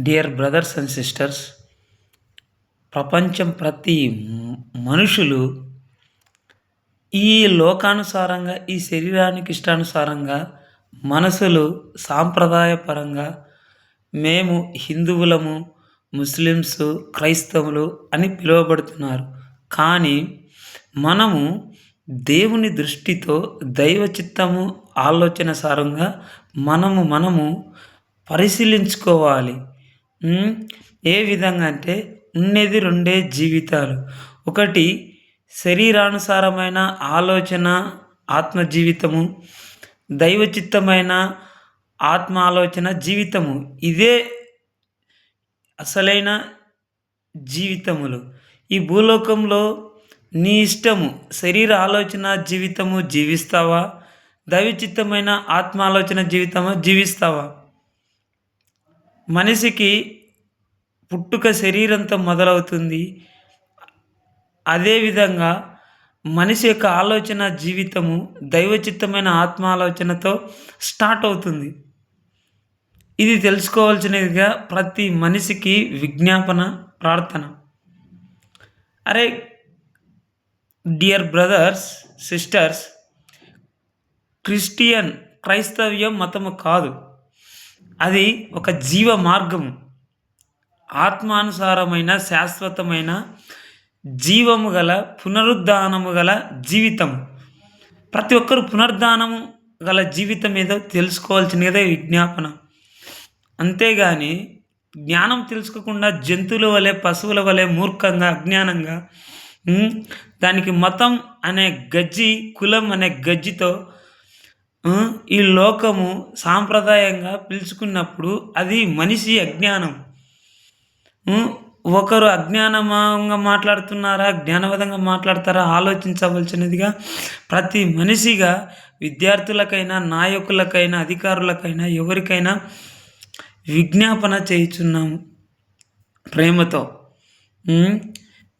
Dear brothers and sisters ప్రపంచం ప్రతి మనుషులు ఈ లోకానుసారంగా ఈ శరీరానికి ఇష్టానుసారంగా మనసులు సాంప్రదాయపరంగా మేము హిందువులము ముస్లిమ్స్ క్రైస్తవులు అని పిలువబడుతున్నారు. కానీ మనము దేవుని దృష్టితో దైవ చిత్తము ఆలోచన సారంగా మనము మనము పరిశీలించుకోవాలి. ఏ విధంగా అంటే ఉండేది రెండే జీవితాలు. ఒకటి శరీరానుసారమైన ఆలోచన ఆత్మ జీవితము దైవచిత్తమైన ఆత్మ ఆలోచన జీవితము. ఇదే అసలైన జీవితములు. ఈ భూలోకంలో నీ ఇష్టము శరీర ఆలోచన జీవితము జీవిస్తావా? దైవచిత్తమైన ఆత్మ ఆలోచన జీవితము జీవిస్తావా? మనిషికి పుట్టుక శరీరంతో మొదలవుతుంది. అదేవిధంగా మనిషి యొక్క ఆలోచన జీవితము దైవచిత్తమైన ఆత్మ ఆలోచనతో స్టార్ట్ అవుతుంది. ఇది తెలుసుకోవాల్సినదిగా ప్రతి మనిషికి విజ్ఞాపన ప్రార్థన. అరే డియర్ బ్రదర్స్ సిస్టర్స్ క్రిస్టియన్ క్రైస్తవ్యం మతము కాదు. అది ఒక జీవ మార్గము. ఆత్మానుసారమైన శాశ్వతమైన జీవము గల పునరుద్ధానము గల జీవితం ప్రతి ఒక్కరు పునరుద్ధానము గల జీవితం ఏదో తెలుసుకోవాల్సినదే విజ్ఞాపన. అంతేగాని జ్ఞానం తెలుసుకోకుండా జంతువుల వలె పశువుల వలె మూర్ఖంగా అజ్ఞానంగా దానికి మతం అనే గజ్జి కులం అనే గజ్జితో ఈ లోకము సాంప్రదాయంగా పిలుచుకున్నప్పుడు అది మనిషి అజ్ఞానం. ఒకరు అజ్ఞానంగా మాట్లాడుతున్నారా జ్ఞానవదంగా మాట్లాడతారా ఆలోచించవలసినదిగా ప్రతి మనిషిగా విద్యార్థులకైనా నాయకులకైనా అధికారులకైనా ఎవరికైనా విజ్ఞాపన చేయుచున్నాము. ప్రేమతో.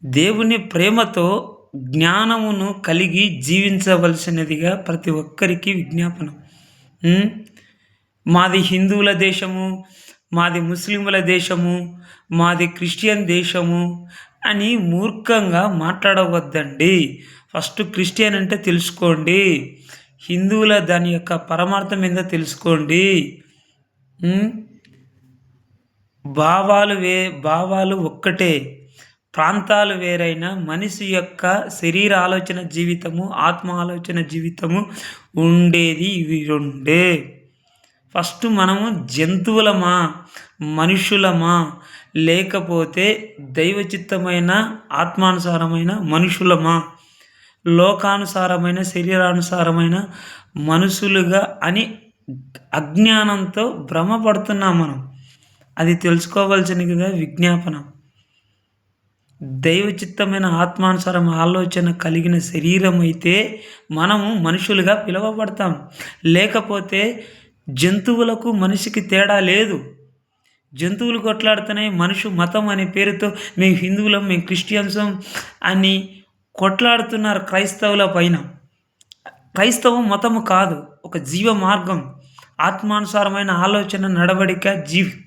దేవుని ప్రేమతో జ్ఞానమును కలిగి జీవించవలసినదిగా ప్రతి ఒక్కరికి విజ్ఞాపన. మాది హిందువుల దేశము మాది ముస్లింల దేశము మాది క్రిస్టియన్ దేశము అని మూర్ఖంగా మాట్లాడవద్దండి. ఫస్ట్ క్రిస్టియన్ అంటే తెలుసుకోండి. హిందువుల దాని యొక్క పరమార్థం ఏందో తెలుసుకోండి. భావాలు వే భావాలు ఒక్కటే. ప్రాంతాలు వేరైన మనిషి యొక్క శరీర ఆలోచన జీవితము ఆత్మ ఆలోచన జీవితము ఉండేది ఇవి రెండే. ఫస్ట్ మనము జంతువులమా మనుషులమా లేకపోతే దైవచిత్తమైన ఆత్మానుసారమైన మనుషులమా? లోకానుసారమైన శరీరానుసారమైన మనుషులుగా అని అజ్ఞానంతో భ్రమపడుతున్నాం మనం. అది తెలుసుకోవాల్సినదిగా విజ్ఞాపన. దైవచిత్తమైన ఆత్మానుసారం ఆలోచన కలిగిన శరీరం అయితే మనము మనుషులుగా పిలువబడతాం. లేకపోతే జంతువులకు మనిషికి తేడా లేదు. జంతువులు కొట్లాడుతున్నాయి మనుషు మతం అనే పేరుతో మేము హిందువులం మేము క్రిస్టియన్సం అని కొట్లాడుతున్నారు క్రైస్తవుల పైన. క్రైస్తవం మతము కాదు ఒక జీవ మార్గం ఆత్మానుసారమైన ఆలోచన నడవడిక జీవి.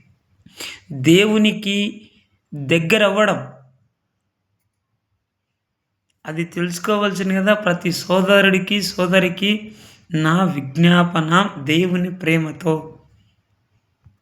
దేవునికి దగ్గర అవ్వడం అది తెలుసుకోవాల్సింది కదా ప్రతి సోదరుడికి సోదరికి నా విజ్ఞాపన దేవుని ప్రేమతో.